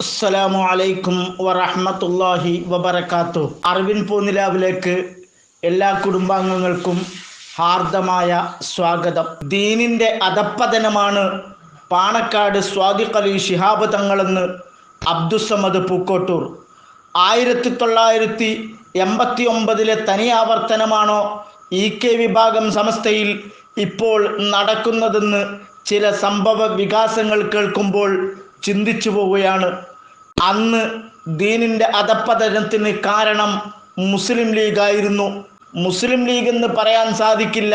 അസ്സലാമു അലൈക്കും വറഹ്മത്തുള്ളാഹി വബറകാത്തു. അറിവിൻ പൂനിലാവിലേക്ക് എല്ലാ കുടുംബാംഗങ്ങൾക്കും ഹാർദമായ സ്വാഗതം. ദീനിന്റെ അധപ്പതനമാണ് പാണക്കാട് സ്വാദിഖലി ശിഹാബ് തങ്ങളെന്ന് അബ്ദുസമദ് പൂക്കോട്ടൂർ. ആയിരത്തി തൊള്ളായിരത്തി എൺപത്തി ഒമ്പതിലെ തനിയാവർത്തനമാണോ ഇ കെ വിഭാഗം സമസ്തയിൽ ഇപ്പോൾ നടക്കുന്നതെന്ന് ചില സംഭവ വികാസങ്ങൾ കേൾക്കുമ്പോൾ ചിന്തിച്ചു പോവുകയാണ്. അന്ന് ദീനിന്റെ അധപ്പതനത്തിന് കാരണം മുസ്ലിം ലീഗായിരുന്നു മുസ്ലിം ലീഗ് എന്ന് പറയാൻ സാധിക്കില്ല.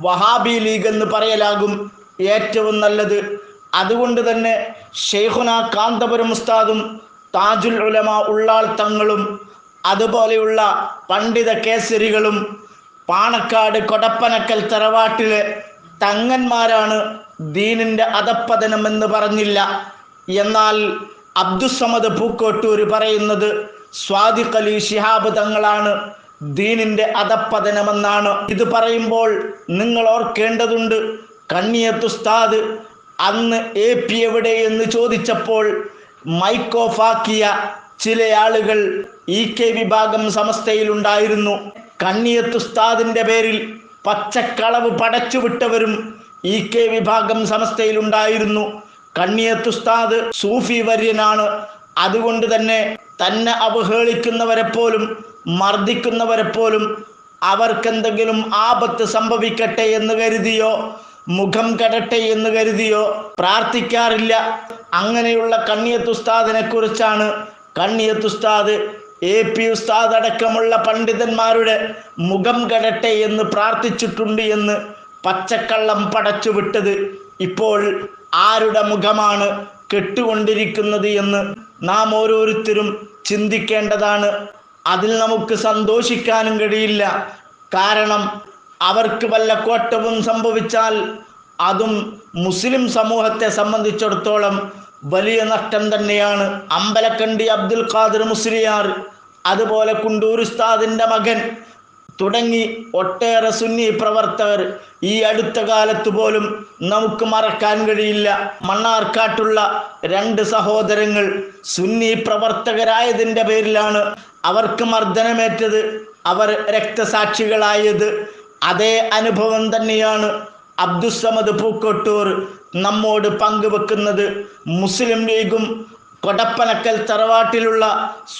വഹാബി ലീഗ് എന്ന് പറയലാകും ഏറ്റവും നല്ലത്. അതുകൊണ്ട് തന്നെ ഷെയ്ഖുന കാന്തപുരം ഉസ്താദും താജുൽ ഉലമ ഉള്ളാൾ തങ്ങളും അതുപോലെയുള്ള പണ്ഡിത കേസരികളും പാണക്കാട് കൊടപ്പനക്കൽ തറവാട്ടിലെ തങ്ങന്മാരാണ് ദീനിന്റെ അധപ്പതനം എന്ന് പറഞ്ഞില്ല. എന്നാൽ അബ്ദുസമദ് പൂക്കോട്ടൂർ പറയുന്നത് സ്വാദിഖ് അലി ശിഹാബ് തങ്ങളാണ് ദീനിന്റെ അധപ്പതനമെന്നാണ് ഇത് പറയുമ്പോൾ നിങ്ങൾ ഓർക്കേണ്ടതുണ്ട് കണ്ണിയത്തുസ്താദ് അന്ന് എ പി എവിടെ എന്ന് ചോദിച്ചപ്പോൾ മൈക്ക് ഓഫ് ചില ആളുകൾ ഇ കെ വിഭാഗം സമസ്തയിലുണ്ടായിരുന്നു. കണ്ണിയത്തുസ്താദിന്റെ പേരിൽ പച്ചക്കളവ് പടച്ചുവിട്ടവരും ഇ കെ വിഭാഗം സമസ്തയിലുണ്ടായിരുന്നു. കണ്ണിയത്തുസ്താദ് സൂഫി വര്യനാണ് അതുകൊണ്ട് തന്നെ തന്നെ അവഹേളിക്കുന്നവരെ പോലും മർദ്ദിക്കുന്നവരെ പോലും അവർക്കെന്തെങ്കിലും ആപത്ത് സംഭവിക്കട്ടെ എന്ന് കരുതിയോ മുഖം കടട്ടെ എന്ന് കരുതിയോ പ്രാർത്ഥിക്കാറില്ല. അങ്ങനെയുള്ള കണ്ണിയത്തുസ്താദിനെ കുറിച്ചാണ് കണ്ണിയത്തുസ്താദ് എ പി ഉസ്താദ് അടക്കമുള്ള പണ്ഡിതന്മാരുടെ മുഖം കടട്ടെ എന്ന് പ്രാർത്ഥിച്ചിട്ടുണ്ട് എന്ന് പച്ചക്കള്ളം പടച്ചുവിട്ടത് ഇപ്പോൾ ആരുടെ മുഖമാണ് കെട്ടുകൊണ്ടിരിക്കുന്നത് എന്ന് നാം ഓരോരുത്തരും ചിന്തിക്കേണ്ടതാണ്. അതിൽ നമുക്ക് സന്തോഷിക്കാനും കഴിയില്ല. കാരണം അവർക്ക് വല്ല കോട്ടവും സംഭവിച്ചാൽ അതും മുസ്ലിം സമൂഹത്തെ സംബന്ധിച്ചിടത്തോളം വലിയ നഷ്ടം തന്നെയാണ്. അമ്പലക്കണ്ടി അബ്ദുൽ ഖാദിർ മുസ്ലിയാർ അതുപോലെ കുണ്ടൂർ ഉസ്താദിന്റെ മകൻ തുടങ്ങി ഒട്ടേറെ സുന്നി പ്രവർത്തകർ ഈ അടുത്ത കാലത്ത് പോലും നമുക്ക് മറക്കാൻ കഴിയില്ല. മണ്ണാർക്കാട്ടുള്ള രണ്ട് സഹോദരങ്ങൾ സുന്നി പ്രവർത്തകരായതിന്റെ പേരിലാണ് അവർക്ക് മർദ്ദനമേറ്റത്. അവർ രക്തസാക്ഷികളായത് അതേ അനുഭവം തന്നെയാണ് അബ്ദുസമദ് പൂക്കോട്ടൂർ നമ്മോട് പങ്കുവെക്കുന്നത്. മുസ്ലിം ലീഗും കൊടപ്പനക്കൽ തറവാട്ടിലുള്ള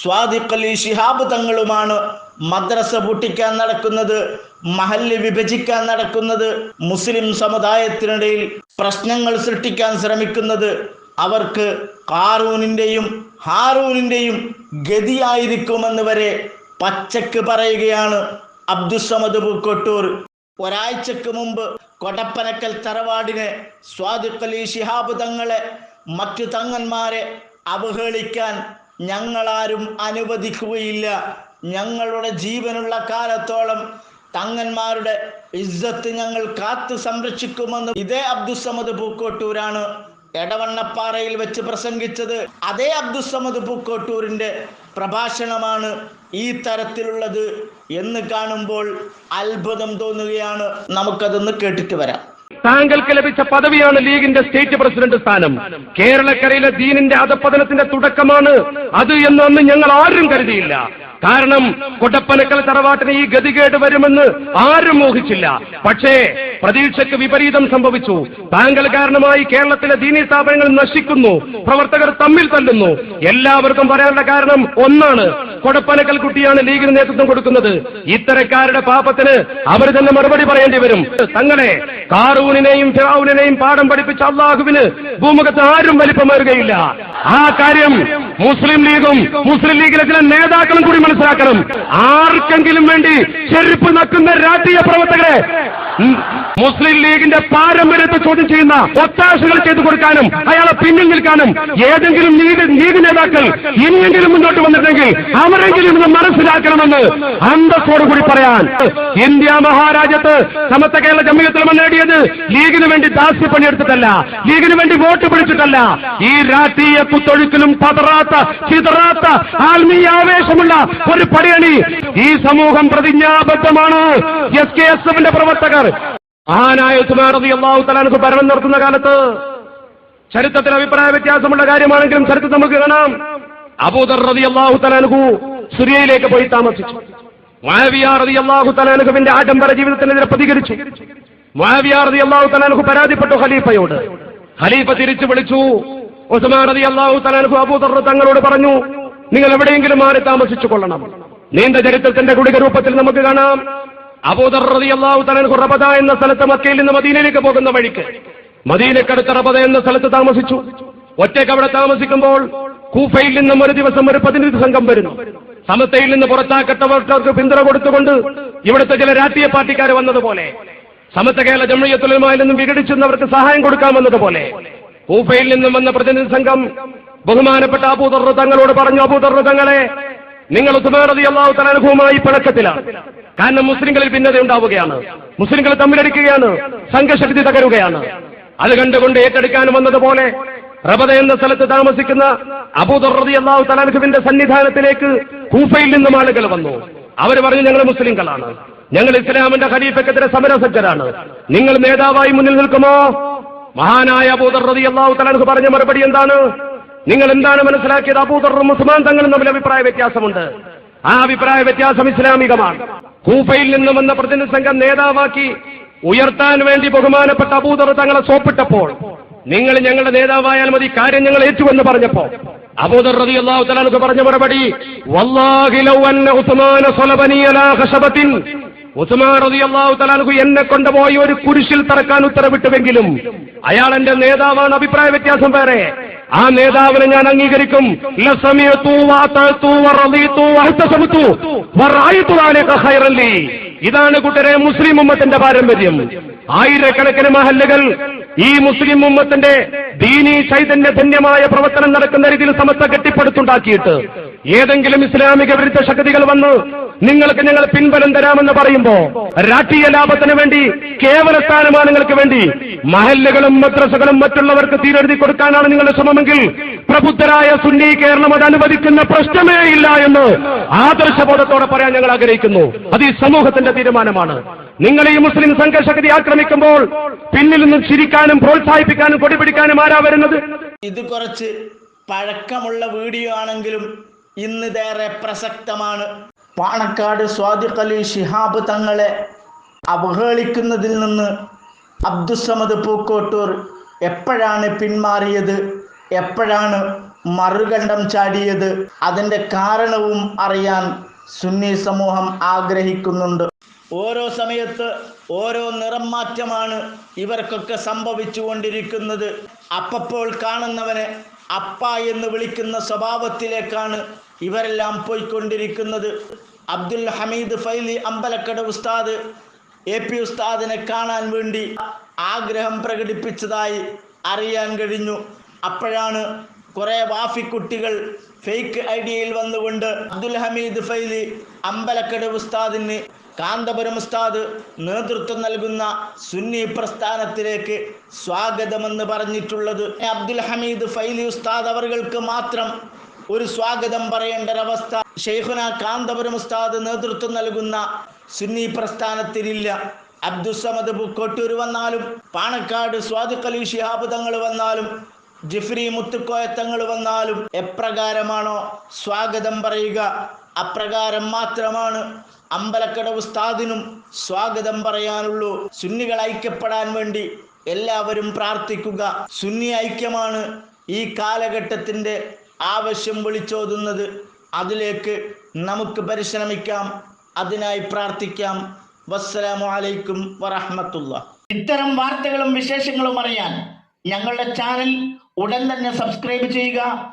സ്വാദിഖ് അലി ശിഹാബ് തങ്ങളുമാണ് മദ്രസ പൊട്ടിക്കാൻ നടക്കുന്നത് മഹല്ല് വിഭജിക്കാൻ നടക്കുന്നത് മുസ്ലിം സമുദായത്തിനിടയിൽ പ്രശ്നങ്ങൾ സൃഷ്ടിക്കാൻ ശ്രമിക്കുന്നത് അവർക്ക് കാറൂനിന്റെയും ഹാറൂനിന്റെയും ഗതിയായിരിക്കുമെന്ന് വരെ പച്ചക്ക് പറയുകയാണ് അബ്ദുസമദ് പൂക്കോട്ടൂർ. ഒരാഴ്ചക്ക് മുമ്പ് കൊടപ്പനക്കൽ തറവാടിനെ സ്വാദുക്കലി ശിഹാബ് തങ്ങളെ മറ്റു തങ്ങന്മാരെ അവഹേളിക്കാൻ ഞങ്ങളാരും അനുവദിക്കുകയില്ല. ഞങ്ങളുടെ ജീവനുള്ള കാലത്തോളം തങ്ങന്മാരുടെ ഇജ്ജത്ത് ഞങ്ങൾ കാത്തു സംരക്ഷിക്കുമെന്ന് ഇതേ അബ്ദുസമദ് പൂക്കോട്ടൂരാണ് എടവണ്ണപ്പാറയിൽ വെച്ച് പ്രസംഗിച്ചത്. അതേ അബ്ദുസമദ് പൂക്കോട്ടൂരിന്റെ പ്രഭാഷണമാണ് ഈ തരത്തിലുള്ളത് എന്ന് കാണുമ്പോൾ അത്ഭുതം തോന്നുകയാണ്. നമുക്കതൊന്ന് കേട്ടിട്ട് വരാം. താങ്കൾക്ക് ലഭിച്ച പദവിയാണ് ലീഗിന്റെ സ്റ്റേറ്റ് പ്രസിഡന്റ് സ്ഥാനം. കേരളക്കരയിലെ ദീനിന്റെ അധപ്പതനത്തിന്റെ തുടക്കമാണ് അത് എന്ന് അന്ന് ഞങ്ങൾ ആരും കരുതിയില്ല. കാരണം കൊടപ്പനക്കൽ തറവാട്ടിന് ഈ ഗതികേട് വരുമെന്ന് ആരും മോഹിച്ചില്ല പക്ഷേ പ്രതീക്ഷയ്ക്ക് വിപരീതം സംഭവിച്ചു. താങ്കൾ കാരണമായി കേരളത്തിലെ ദീനി സ്ഥാപനങ്ങൾ നശിക്കുന്നു. പ്രവർത്തകർ തമ്മിൽ തല്ലുന്നു. എല്ലാവർക്കും പറയാനുള്ള കാരണം ഒന്നാണ്. കൊടപ്പനക്കൽ കുട്ടിയാണ് ലീഗിന് നേതൃത്വം കൊടുക്കുന്നത്. ഇത്തരക്കാരുടെ പാപത്തിന് അവർ തന്നെ മറുപടി പറയേണ്ടി വരും. തങ്ങളെ കാറൂണിനെയും ഫിറൌനിനെയും പാഠം പഠിപ്പിച്ച അള്ളാഹുവിന് ഭൂമുഖത്ത് ആരും വലിപ്പമേറുകയില്ല. ആ കാര്യം മുസ്ലിം ലീഗും മുസ്ലിം ലീഗിലെ ചില നേതാക്കളും കൂടി മനസ്സിലാക്കണം. ആർക്കെങ്കിലും വേണ്ടി ചെരുപ്പ് നക്കുന്ന രാഷ്ട്രീയ പ്രവർത്തകരെ മുസ്ലിം ലീഗിന്റെ പാരമ്പര്യത്തെ ചോദ്യം ചെയ്യുന്ന ഒത്താശകൾ ചെയ്തു കൊടുക്കാനും അയാളെ പിന്നിൽ നിൽക്കാനും ഏതെങ്കിലും ലീഗ് നേതാക്കൾ ഇനിയെങ്കിലും മുന്നോട്ട് വന്നിട്ടെങ്കിൽ അവരെങ്കിലും ഇത് മനസ്സിലാക്കണമെന്ന് അന്തസ്സോടുകൂടി പറയാൻ ഇന്ത്യ മഹാരാജ്യത്ത് സമത്ത കേരള ജമ്മിയത്തിൽ നേടിയത് ലീഗിന് വേണ്ടി ദാസ്യ പണിയെടുത്തിട്ടല്ല ലീഗിന് വേണ്ടി വോട്ട് പിടിച്ചിട്ടല്ല. ഈ രാഷ്ട്രീയ കുത്തൊഴുക്കിലും പതറാത്ത ചിതറാത്ത ആത്മീയ ആവേശമുള്ള ഒരു പടിയണി ഈ സമൂഹം പ്രതിജ്ഞാബദ്ധമാണ്. എസ് കെ എസ് എഫിന്റെ പ്രവർത്തകർ ആനായ സുമാറതി അള്ളാഹു തലാനക്ക് ഭരണം നടത്തുന്ന കാലത്ത് ചരിത്രത്തിൽ അഭിപ്രായ വ്യത്യാസമുള്ള കാര്യമാണെങ്കിലും ചരിത്രം നമുക്ക് കാണാം. അബൂദർ റതി അള്ളാഹു തലാനുഹു സിറിയയിലേക്ക് പോയി താമസിച്ചു. മാവിയ റതി അള്ളാഹു തലാനുഹുവിന്റെ ആഡംബര ജീവിതത്തിനെതിരെ പ്രതികരിച്ചു. മാവിയ റതി അള്ളാഹു തലാനുഹു പരാതിപ്പെട്ടു ഖലീഫയോട്. ഖലീഫ തിരിച്ചു വിളിച്ചു. ഉസ്മാൻ റതി അള്ളാഹു തലാനുഹു അബൂദർ തങ്ങളോട് പറഞ്ഞു നിങ്ങൾ എവിടെയെങ്കിലും മാറി താമസിച്ചു കൊള്ളണം. നീണ്ട ചരിത്രത്തിന്റെ കുടിക രൂപത്തിൽ നമുക്ക് കാണാം. അബൂദർ റതി അള്ളാഹു തലൻ റബദ എന്ന സ്ഥലത്ത് മക്കയിൽ നിന്ന് മദീനയിലേക്ക് പോകുന്ന വഴിക്ക്. മദീനക്കടുത്ത റബദ എന്ന സ്ഥലത്ത് താമസിച്ചു. ഒറ്റയ്ക്ക് അവിടെ താമസിക്കുമ്പോൾ കൂഫയിൽ നിന്നും ഒരു ദിവസം ഒരു പ്രതിനിധി സംഘം വരുന്നു. സമസ്തയിൽ നിന്ന് പുറത്താക്കപ്പെട്ടവർക്ക് പിന്തുണ കൊടുത്തുകൊണ്ട് ഇവിടുത്തെ ചില രാഷ്ട്രീയ പാർട്ടിക്കാർ വന്നതുപോലെ സമസ്ത കേരള ജമ്മിയത്തുലമായി നിന്നും വിഘടിച്ചെന്നവർക്ക് സഹായം കൊടുക്കാമെന്നതുപോലെ കൂഫയിൽ നിന്നും വന്ന പ്രതിനിധി സംഘം ബഹുമാനപ്പെട്ട അബൂദർ തങ്ങളോട് പറഞ്ഞു അബൂദർ തങ്ങളെ നിങ്ങൾ അള്ളാഹു തലാനുഭവമായി പിണക്കത്തിലാണ് കാരണം മുസ്ലിങ്ങളിൽ ഭിന്നത ഉണ്ടാവുകയാണ്. മുസ്ലിങ്ങൾ തമ്മിലടിക്കുകയാണ്. സംഘശക്തി തകരുകയാണ്. അത് കണ്ടുകൊണ്ട് ഏറ്റെടുക്കാൻ വന്നതുപോലെ റബദ എന്ന സ്ഥലത്ത് താമസിക്കുന്ന അബൂദർറതി അള്ളാഹു തലാൻഖുവിന്റെ സന്നിധാനത്തിലേക്ക് കൂഫയിൽ നിന്നും ആളുകൾ വന്നു. അവർ പറഞ്ഞു ഞങ്ങൾ മുസ്ലിങ്ങളാണ്. ഞങ്ങൾ ഇസ്ലാമിന്റെ ഖലീഫക്കെതിരെ സമരസജ്ജരാണ്. നിങ്ങൾ നേതാവായി മുന്നിൽ നിൽക്കുമോ? മഹാനായ അബൂദർ റതി അള്ളാഹു തലാൻഖു പറഞ്ഞ മറുപടി എന്താണ്? നിങ്ങൾ എന്താണ് മനസ്സിലാക്കിയത്? അബൂദറും ഉസ്മാൻ തങ്ങളും തമ്മിൽ അഭിപ്രായ വ്യത്യാസമുണ്ട്. ആ അഭിപ്രായ വ്യത്യാസം ഇസ്ലാമികമാണ്. കൂഫയിൽ നിന്നും വന്ന പ്രതിനിധി സംഘം നേതാവാക്കി ഉയർത്താൻ വേണ്ടി ബഹുമാനപ്പെട്ട അബൂദർ തങ്ങളെ സോപ്പിട്ടപ്പോൾ നിങ്ങൾ ഞങ്ങളുടെ നേതാവായാൽ മതി കാര്യം ഞങ്ങൾ ഏറ്റുവെന്ന് പറഞ്ഞപ്പോ അബൂദർ റതി അള്ളാഹു തലാനക്ക് പറഞ്ഞ മറുപടി ഉസ്മാൻ റതി അള്ളാഹു തലാനക്ക് എന്നെ കൊണ്ടുപോയി ഒരു കുരിശിൽ തറക്കാൻ ഉത്തരവിട്ടുവെങ്കിലും അയാൾ എന്റെ നേതാവാണ്. അഭിപ്രായ വ്യത്യാസം വേറെ. ആ നേതാവിനെ ഞാൻ അംഗീകരിക്കും. ഇതാണ് കൂട്ടരെ മുസ്ലിം ഉമ്മത്തിന്റെ പാരമ്പര്യം. ആയിരക്കണക്കിന് മഹല്ലുകൾ ഈ മുസ്ലിം ഉമ്മത്തിന്റെ ദീനീ ചൈതന്യ ധന്യമായ പ്രവർത്തനം നടക്കുന്ന രീതിയിൽ സമത്വ കെട്ടിപ്പടുത്തുണ്ടാക്കിയിട്ട് ഏതെങ്കിലും ഇസ്ലാമിക വിരുദ്ധ ശക്തികൾ വന്ന് നിങ്ങൾക്ക് ഞങ്ങൾ പിൻബലം തരാമെന്ന് പറയുമ്പോ രാഷ്ട്രീയ ലാഭത്തിന് വേണ്ടി കേവല സ്ഥാനമാനങ്ങൾക്ക് വേണ്ടി മഹല്ലുകളും മദ്രസകളും മറ്റുള്ളവർക്ക് തീരെഴുതി കൊടുക്കാനാണ് നിങ്ങളുടെ ശ്രമമെങ്കിൽ പ്രബുദ്ധരായ സുന്നി കേരളം അത് അനുവദിക്കുന്ന പ്രശ്നമേ ഇല്ല എന്ന് ആദർശബോധത്തോടെ പറയാൻ ഞങ്ങൾ ആഗ്രഹിക്കുന്നു. അത് ഈ സമൂഹത്തിന്റെ തീരുമാനമാണ്. നിങ്ങൾ ഈ മുസ്ലിം സംഘശക്തി ആക്രമിക്കുമ്പോൾ പിന്നിൽ നിന്ന് ചിരിക്കാനും പ്രോത്സാഹിപ്പിക്കാനും കൊടിപിടിക്കാനും ആരാ വരുന്നത്? ഇത് കുറച്ച് പഴക്കമുള്ള വീഡിയോ ആണെങ്കിലും ഇന്നിതേറെ പ്രസക്തമാണ്. പാണക്കാട് സ്വാദിഖ് അലി ശിഹാബ് തങ്ങളെ അവഹേളിക്കുന്നതിൽ നിന്ന് അബ്ദുസമദ് പൂക്കോട്ടൂർ എപ്പോഴാണ് പിന്മാറിയത്? എപ്പോഴാണ് മറുകണ്ഠം ചാടിയത്? അതിന്റെ കാരണവും അറിയാൻ സുന്നി സമൂഹം ആഗ്രഹിക്കുന്നുണ്ട്. ഓരോ സമയത്ത് ഓരോ നിറം മാറ്റമാണ് ഇവർക്കൊക്കെ സംഭവിച്ചുകൊണ്ടിരിക്കുന്നത്. അപ്പപ്പോൾ കാണുന്നവനെ അപ്പ എന്ന് വിളിക്കുന്ന സ്വഭാവത്തിലേക്കാണ് ഇവരെല്ലാം പോയിക്കൊണ്ടിരിക്കുന്നത്. അബ്ദുൽ ഹമീദ് ഫൈലി അമ്പലക്കട ഉസ്താദ് എ പി ഉസ്താദിനെ കാണാൻ വേണ്ടി ആഗ്രഹം പ്രകടിപ്പിച്ചതായി അറിയാൻ കഴിഞ്ഞു. അപ്പോഴാണ് കുറേ വാഫിക്കുട്ടികൾ ഫേക്ക് ഐഡിയയിൽ വന്നുകൊണ്ട് അബ്ദുൽ ഹമീദ് ഫൈലി അമ്പലക്കട ഉസ്താദിന് കാന്തപുരം ഉസ്താദ് നേതൃത്വം നൽകുന്ന സുന്നി പ്രസ്ഥാനത്തിലേക്ക് സ്വാഗതമെന്ന് പറഞ്ഞിട്ടുള്ളത്. അബ്ദുൽ ഹമീദ് ഫൈലി ഉസ്താദ് അവർക്ക് മാത്രം ഒരു സ്വാഗതം പറയേണ്ട ഒരവസ്ഥ ഷെയ്ഖുന കാന്തപുരം ഉസ്താദ് നേതൃത്വം നൽകുന്ന സുന്നി പ്രസ്ഥാനത്തിനില്ല അബ്ദുസമദ് കൊട്ടൂർ വന്നാലും പാണക്കാട് സ്വാദിഖ് അലി ഷിഹാബ് തങ്ങൾ വന്നാലും ജിഫ്രി മുത്തുക്കോയത്തങ്ങൾ വന്നാലും എപ്രകാരമാണോ സ്വാഗതം പറയുക? അപ്രകാരം മാത്രമാണ് അമ്പലക്കട ഉസ്താദിനും സ്വാഗതം പറയാനുള്ളൂ. സുന്നികൾ ഐക്യപ്പെടാൻ വേണ്ടി എല്ലാവരും പ്രാർത്ഥിക്കുക. സുന്നി ഐക്യമാണ് ഈ കാലഘട്ടത്തിന്റെ ആവശ്യം വിളിച്ചോതുന്നത്. അതിലേക്ക് നമുക്ക് പരിശ്രമിക്കാം. അതിനായി പ്രാർത്ഥിക്കാം. വസ്സലാമു അലൈക്കും വറഹമത്തുള്ള. ഇത്തരം വാർത്തകളും വിശേഷങ്ങളും അറിയാൻ ഞങ്ങളുടെ ചാനൽ ഉടൻ തന്നെ സബ്സ്ക്രൈബ് ചെയ്യുക.